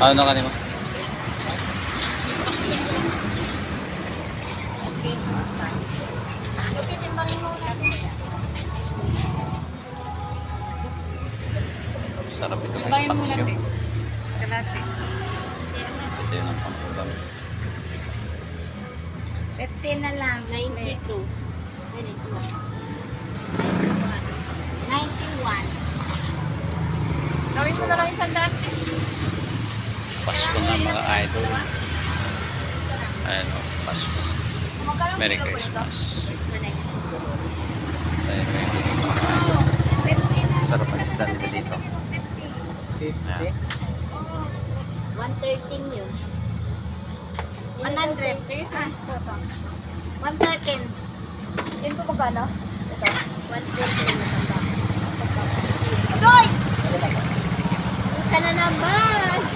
Ano na kanimo? Sarap ito ng spasyo. Ito yun ang pangulam. 15 na lang. 92. 91. Gawin mo na lang isang dati. Pasko na mga idol. Ayan o, Pasko. Merry Christmas. Ayan, may dito mga idol. Sarap ang isda nila dito. Ayan. 113 yun. 100. Ah, 113. Yan po magkano? Ito. 113 na tanda. Agoy! Ka na naman!